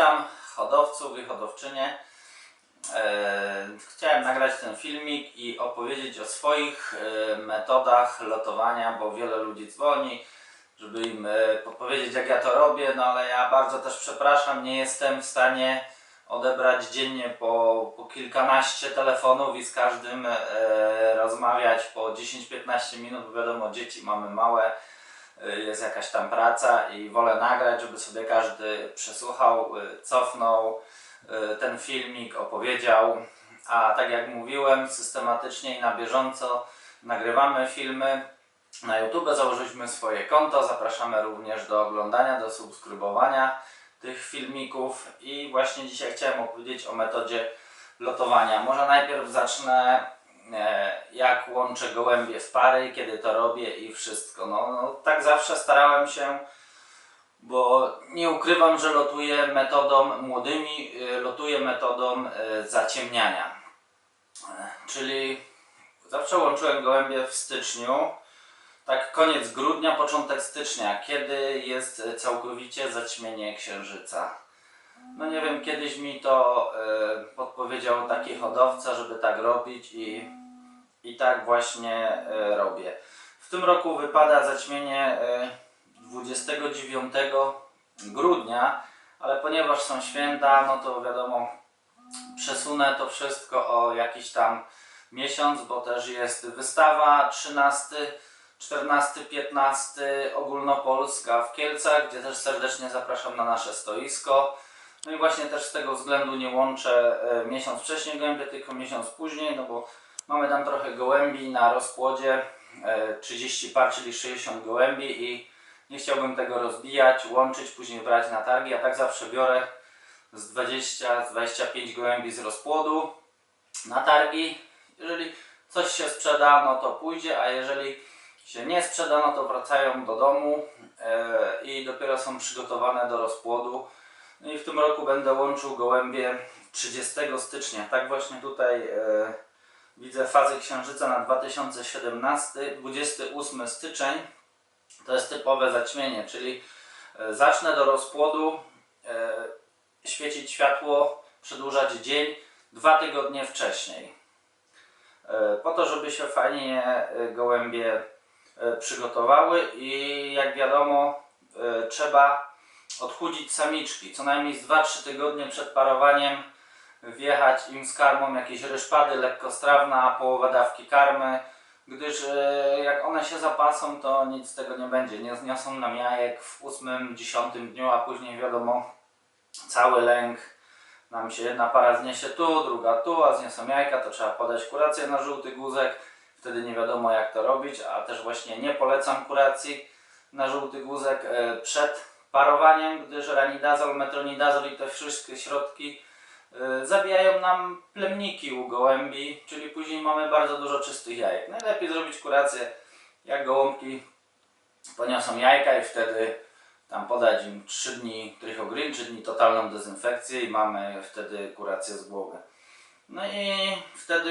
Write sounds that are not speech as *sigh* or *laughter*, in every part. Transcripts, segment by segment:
Witam hodowców i hodowczynie. E, Chciałem nagrać ten filmik i opowiedzieć o swoich e, metodach lotowania, bo wiele ludzi dzwoni, żeby im e, podpowiedzieć jak ja to robię, no ale ja bardzo też przepraszam, nie jestem w stanie odebrać dziennie po, po kilkanaście telefonów i z każdym rozmawiać po 10-15 minut, bo wiadomo dzieci mamy małe, jest jakaś tam praca i wolę nagrać, żeby sobie każdy przesłuchał, e, cofnął e, ten filmik, opowiedział. A tak jak mówiłem, systematycznie i na bieżąco nagrywamy filmy. Na YouTube założyliśmy swoje konto, zapraszamy również do oglądania, do subskrybowania tych filmików i właśnie dzisiaj chciałem opowiedzieć o metodzie lotowania. Może najpierw zacznę jak łączę gołębie w pary, kiedy to robię i wszystko. No, no tak zawsze starałem się, bo nie ukrywam, że lotuję metodą młodymi, e, lotuję metodą e, zaciemniania. E, Czyli zawsze łączyłem gołębie w styczniu, tak koniec grudnia, początek stycznia, kiedy jest e, całkowicie zaćmienie księżyca. No nie wiem, kiedyś mi to e, podpowiedział taki hodowca, żeby tak robić i, i tak właśnie e, robię. W tym roku wypada zaćmienie e, 29 grudnia, ale ponieważ są święta, no to wiadomo, przesunę to wszystko o jakiś tam miesiąc, bo też jest wystawa 13, 14, 15 ogólnopolska w Kielcach, gdzie też serdecznie zapraszam na nasze stoisko. No i właśnie też z tego względu nie łączę e, miesiąc wcześniej gołębie, tylko miesiąc później, no bo mamy tam trochę gołębi na rozpłodzie, e, 30 par, czyli 60 gołębi i nie chciałbym tego rozbijać, łączyć, później brać na targi. Ja tak zawsze biorę z 20, z 25 gołębi z rozpłodu na targi. Jeżeli coś się sprzeda, no to pójdzie, a jeżeli się nie sprzeda, no to wracają do domu e, i dopiero są przygotowane do rozpłodu. No i w tym roku będę łączył gołębie 30 stycznia. Tak właśnie tutaj e, widzę fazę księżyca na 2017, 28 styczeń. To jest typowe zaćmienie, czyli e, zacznę do rozpłodu e, świecić światło, przedłużać dzień dwa tygodnie wcześniej. E, Po to, żeby się fajnie gołębie przygotowały i jak wiadomo trzeba odchudzić samiczki. Co najmniej z 2-3 tygodnie przed parowaniem wjechać im z karmą jakieś ryszpady lekkostrawna, połowa dawki karmy, gdyż e, jak one się zapasą, to nic z tego nie będzie. Nie zniosą nam jajek w 8-10 dniu, a później wiadomo cały lęk nam się jedna para zniesie tu, druga tu, a zniosą jajka, to trzeba podać kurację na żółty guzek. Wtedy nie wiadomo jak to robić, a też właśnie nie polecam kuracji na żółty guzek e, przed parowaniem, gdyż ranidazol, metronidazol i te wszystkie środki zabijają nam plemniki u gołębi, czyli później mamy bardzo dużo czystych jajek. Najlepiej zrobić kurację jak gołąbki poniosą jajka i wtedy tam podać im 3 dni trichogreen, 3 dni totalną dezynfekcję i mamy wtedy kurację z głowy. No i wtedy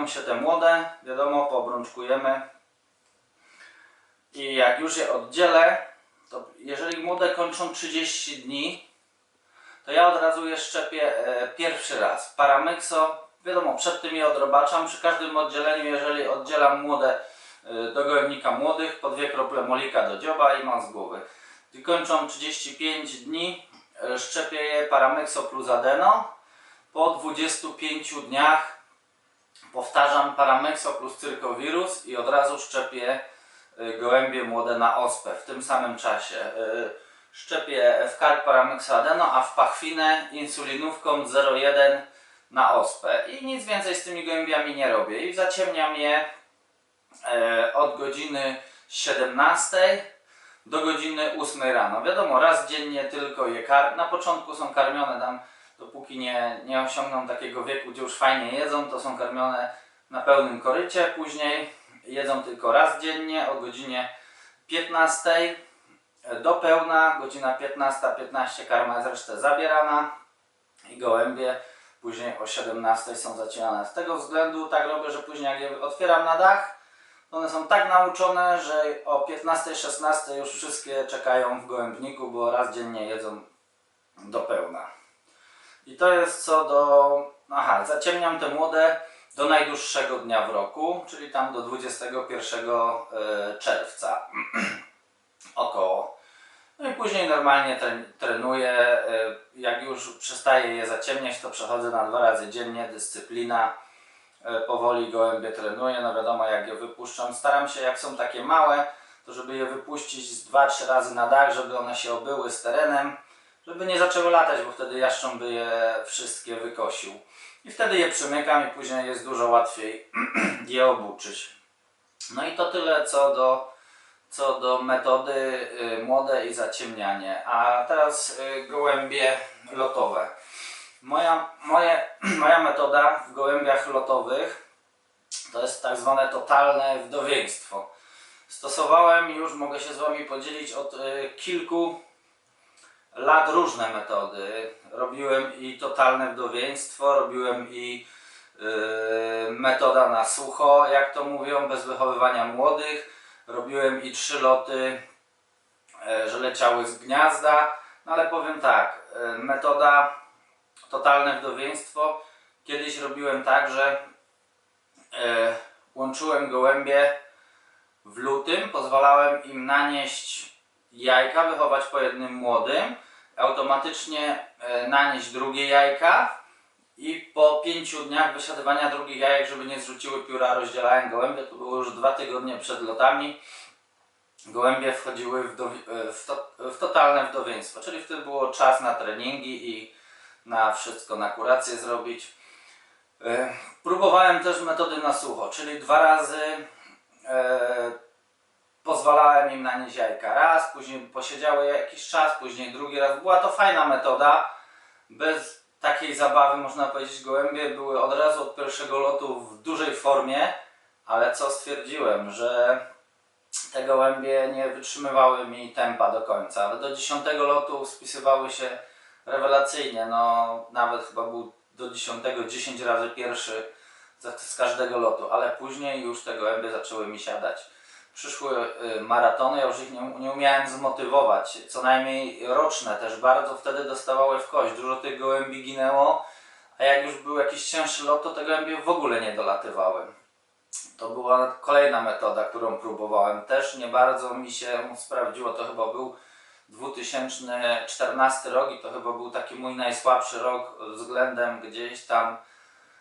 yy, się te młode, wiadomo, poobrączkujemy i jak już je oddzielę, to jeżeli młode kończą 30 dni, to ja od razu je szczepię e, pierwszy raz. Paramyxo, wiadomo, przed tym je odrobaczam. Przy każdym oddzieleniu, jeżeli oddzielam młode e, do gołębnika młodych, po dwie krople molika do dzioba i mam z głowy. Kończą 35 dni, e, szczepię je Paramyxo plus Adeno. Po 25 dniach powtarzam Paramyxo plus Cyrkowirus i od razu szczepię gołębie młode na ospę w tym samym czasie. Szczepię w karp paramyxadeno, a w pachwinę insulinówką 0,1 na ospę. I nic więcej z tymi gołębiami nie robię. I zaciemniam je e, od godziny 17 do godziny 8 rano. Wiadomo, raz dziennie tylko je kar. Na początku są karmione tam, dopóki nie, nie osiągną takiego wieku, gdzie już fajnie jedzą, to są karmione na pełnym korycie. Później jedzą tylko raz dziennie o godzinie 15 do pełna, godzina 15-15 karma jest resztę zabierana i gołębie później o 17 są zacinane. Z tego względu tak robię, że później jak je otwieram na dach, to one są tak nauczone, że o 15-16 już wszystkie czekają w gołębniku, bo raz dziennie jedzą do pełna. I to jest co do. Aha, zaciemniam te młode do najdłuższego dnia w roku, czyli tam do 21 e, czerwca *clears throat* około. No i później normalnie tre- trenuję. e, Jak już przestaję je zaciemniać, to przechodzę na dwa razy dziennie, dyscyplina. E, Powoli gołębie trenuję, no wiadomo jak je wypuszczam. Staram się jak są takie małe, to żeby je wypuścić z 2-3 razy na dach, żeby one się obyły z terenem, żeby nie zaczęły latać, bo wtedy jaszcząb by je wszystkie wykosił. I wtedy je przymykam i później jest dużo łatwiej *clears throat* je obuczyć. No i to tyle co do, co do metody y, młode i zaciemnianie. A teraz y, gołębie lotowe. Moja, moje, *clears throat* moja metoda w gołębiach lotowych to jest tak zwane totalne wdowieństwo. Stosowałem już, mogę się z Wami podzielić, od y, kilku lat różne metody. Robiłem i totalne wdowieństwo, robiłem i metoda na sucho, jak to mówią, bez wychowywania młodych. Robiłem i trzy loty, e, że leciały z gniazda. No ale powiem tak, e, metoda totalne wdowieństwo. Kiedyś robiłem tak, że e, łączyłem gołębie w lutym, pozwalałem im nanieść jajka, wychować po jednym młodym, automatycznie nanieść drugie jajka i po pięciu dniach wysiadywania drugich jajek, żeby nie zrzuciły pióra, rozdzielałem gołębie. To było już dwa tygodnie przed lotami. Gołębie wchodziły w, dowi- e, w, to, w totalne wdowieństwo, czyli wtedy było czas na treningi i na wszystko, na kurację zrobić. E, Próbowałem też metody na sucho, czyli dwa razy e, pozwalałem im nanieść jajka raz, później posiedziały jakiś czas, później drugi raz. Była to fajna metoda, bez takiej zabawy można powiedzieć gołębie były od razu od pierwszego lotu w dużej formie, ale co stwierdziłem, że te gołębie nie wytrzymywały mi tempa do końca, ale do dziesiątego lotu spisywały się rewelacyjnie, no nawet chyba był do dziesiątego 10 razy pierwszy z każdego lotu, ale później już te gołębie zaczęły mi siadać. Przyszły y, maratony, ja już ich nie, nie umiałem zmotywować, co najmniej roczne też bardzo wtedy dostawały w kość, dużo tych gołębi ginęło, a jak już był jakiś cięższy lot, to te gołębie w ogóle nie dolatywały. To była kolejna metoda, którą próbowałem. Też nie bardzo mi się sprawdziło. To chyba był 2014 rok i to chyba był taki mój najsłabszy rok względem gdzieś tam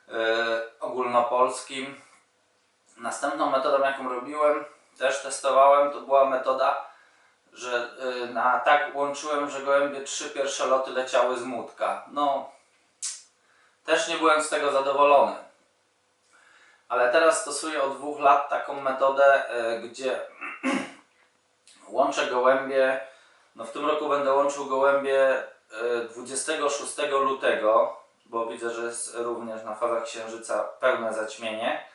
yy, ogólnopolskim. Następną metodą, jaką robiłem, też testowałem, to była metoda, że yy, na tak łączyłem, że gołębie trzy pierwsze loty leciały z młódka. No, też nie byłem z tego zadowolony. Ale teraz stosuję od dwóch lat taką metodę, e, gdzie *clears throat* łączę gołębie. No w tym roku będę łączył gołębie e, 26 lutego, bo widzę, że jest również na fazach księżyca pełne zaćmienie.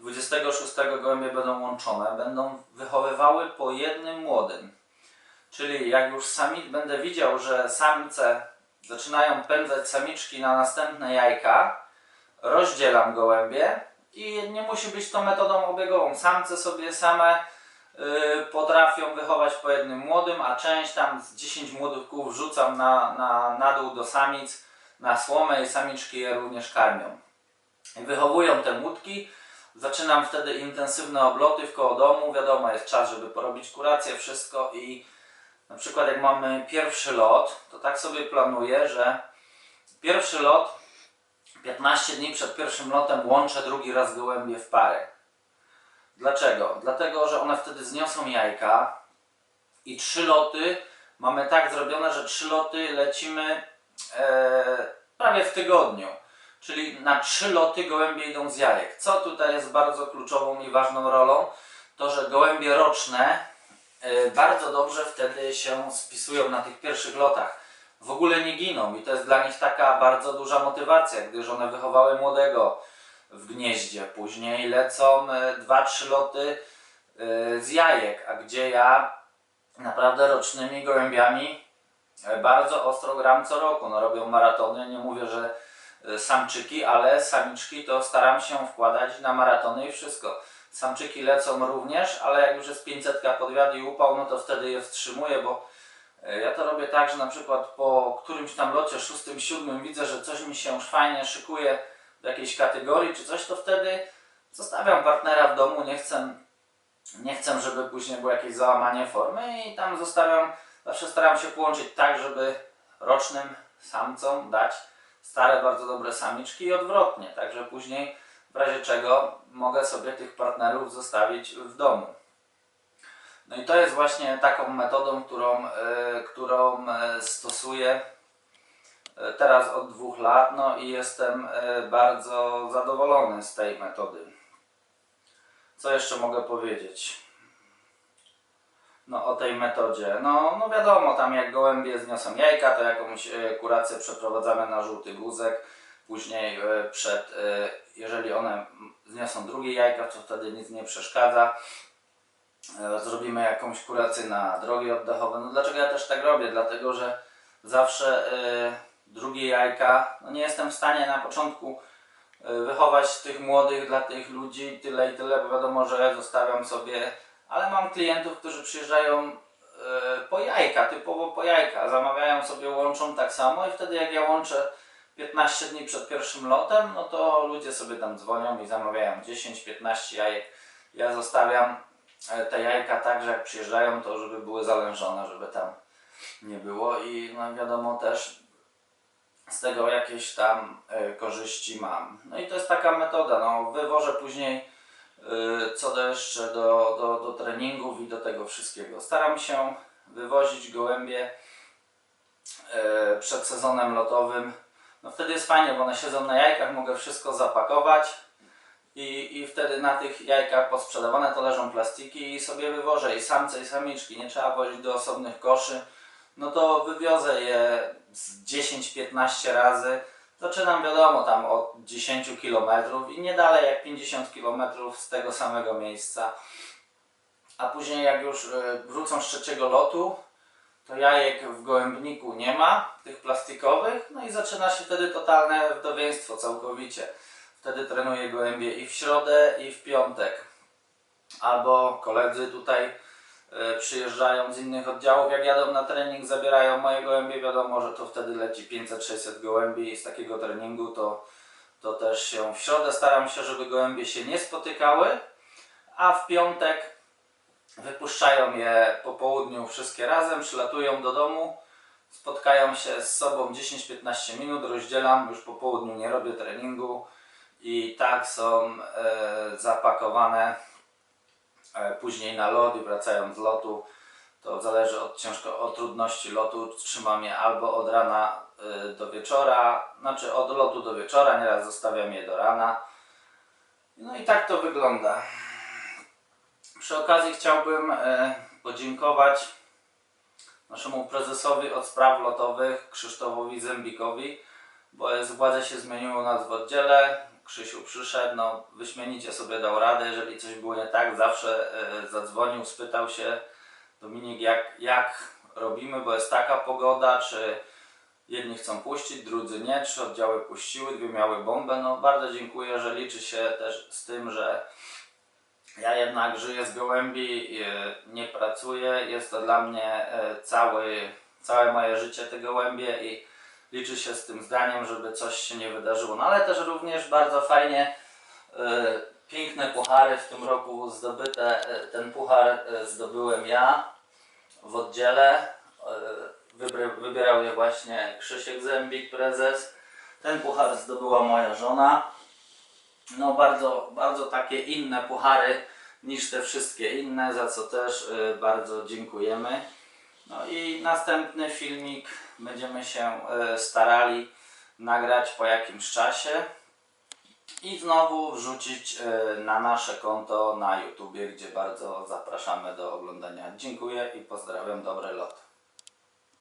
26 gołębie będą łączone, będą wychowywały po jednym młodym. Czyli jak już sami będę widział, że samce zaczynają pędzać samiczki na następne jajka, rozdzielam gołębie i nie musi być to metodą obiegową. Samce sobie same y, potrafią wychować po jednym młodym, a część tam z 10 młodych kół wrzucam na, na, na dół do samic na słomę i samiczki je również karmią. Wychowują te młódki. Zaczynam wtedy intensywne obloty w koło domu. Wiadomo, jest czas, żeby porobić kurację, wszystko i na przykład jak mamy pierwszy lot, to tak sobie planuję, że pierwszy lot 15 dni przed pierwszym lotem łączę drugi raz gołębie w parę. Dlaczego? Dlatego, że one wtedy zniosą jajka i trzy loty mamy tak zrobione, że trzy loty lecimy e, prawie w tygodniu. Czyli na trzy loty gołębie idą z jajek. Co tutaj jest bardzo kluczową i ważną rolą? To, że gołębie roczne e, bardzo dobrze wtedy się spisują na tych pierwszych lotach w ogóle nie giną i to jest dla nich taka bardzo duża motywacja, gdyż one wychowały młodego w gnieździe, później lecą 2-3 loty e, z jajek, a gdzie ja naprawdę rocznymi gołębiami bardzo ostro gram co roku, no robią maratony, nie mówię, że samczyki, ale samiczki to staram się wkładać na maratony i wszystko. Samczyki lecą również, ale jak już jest 500 podwiad i upał, no to wtedy je wstrzymuję, bo E, Ja to robię tak, że na przykład po którymś tam locie, szóstym, siódmym widzę, że coś mi się już fajnie szykuje do jakiejś kategorii czy coś, to wtedy zostawiam partnera w domu, nie chcę, nie chcę, żeby później było jakieś załamanie formy i tam zostawiam, zawsze staram się połączyć tak, żeby rocznym samcom dać stare, bardzo dobre samiczki i odwrotnie, także później w razie czego mogę sobie tych partnerów zostawić w domu. No i to jest właśnie taką metodą, którą, e, którą e, stosuję e, teraz od dwóch lat, no i jestem bardzo zadowolony z tej metody. Co jeszcze mogę powiedzieć? No o tej metodzie. No, no wiadomo, tam jak gołębie zniosą jajka, to jakąś e, kurację przeprowadzamy na żółty guzek. Później e, przed, e, jeżeli one zniosą drugie jajka, to wtedy nic nie przeszkadza. Zrobimy jakąś kurację na drogi oddechowe. No dlaczego ja też tak robię? Dlatego, że zawsze drugie jajka, no nie jestem w stanie na początku wychować tych młodych dla tych ludzi tyle i tyle, bo wiadomo, że zostawiam sobie, ale mam klientów, którzy przyjeżdżają e, po jajka, typowo po jajka, zamawiają sobie, łączą tak samo i wtedy jak ja łączę 15 dni przed pierwszym lotem, no to ludzie sobie tam dzwonią i zamawiają 10-15 jajek. Ja zostawiam e, te jajka tak, że jak przyjeżdżają, to żeby były zalężone, żeby tam nie było i no wiadomo też z tego jakieś tam e, korzyści mam. No i to jest taka metoda, no wywożę później co do jeszcze do, do, do treningów i do tego wszystkiego. Staram się wywozić gołębie e, przed sezonem lotowym. No wtedy jest fajnie, bo one siedzą na jajkach, mogę wszystko zapakować i, i wtedy na tych jajkach posprzedawane to leżą plastiki i sobie wywożę i samce i samiczki, nie trzeba wozić do osobnych koszy. No to wywiozę je z 10-15 razy. Zaczynam wiadomo tam od 10 km i nie dalej jak 50 km z tego samego miejsca. A później jak już y, wrócą z trzeciego lotu, to jajek w gołębniku nie ma, tych plastikowych, no i zaczyna się wtedy totalne wdowieństwo całkowicie. Wtedy trenuję gołębie i w środę, i w piątek. Albo koledzy tutaj przyjeżdżają z innych oddziałów, jak jadą na trening, zabierają moje gołębie, wiadomo, że to wtedy leci 500-600 gołębi i z takiego treningu to, to też się w środę staram się, żeby gołębie się nie spotykały, a w piątek wypuszczają je po południu wszystkie razem, przylatują do domu, spotkają się z sobą 10-15 minut, rozdzielam, już po południu nie robię treningu i tak są e, zapakowane e, później na lot i wracają z lotu. To zależy od, ciężko, od trudności lotu. Trzymam je albo od rana e, do wieczora, znaczy od lotu do wieczora, nieraz zostawiam je do rana. No i tak to wygląda. Przy okazji chciałbym e, podziękować naszemu prezesowi od spraw lotowych Krzysztofowi Zembikowi, bo władze się zmieniły u nas. Krzysiu przyszedł, no wyśmienicie sobie dał radę, jeżeli coś było nie tak, zawsze e, zadzwonił, spytał się Dominik jak, jak robimy, bo jest taka pogoda, czy jedni chcą puścić, drudzy nie, trzy oddziały puściły, dwie miały bombę, no bardzo dziękuję, że liczy się też z tym, że ja jednak żyję z gołębi, e, nie pracuję, jest to dla mnie e, cały, całe moje życie te gołębie i liczy się z tym zdaniem, żeby coś się nie wydarzyło. No ale też również bardzo fajnie, e, piękne puchary w tym roku zdobyte, e, ten puchar e, zdobyłem ja w oddziale, wybierał je właśnie Krzysiek Zębik, prezes. Ten puchar zdobyła moja żona no bardzo, bardzo takie inne puchary niż te wszystkie inne, za co też bardzo dziękujemy. No i następny filmik będziemy się y, starali nagrać po jakimś czasie i znowu wrzucić y, na nasze konto na YouTubie, gdzie bardzo zapraszamy do oglądania. Dziękuję i pozdrawiam, dobry lot.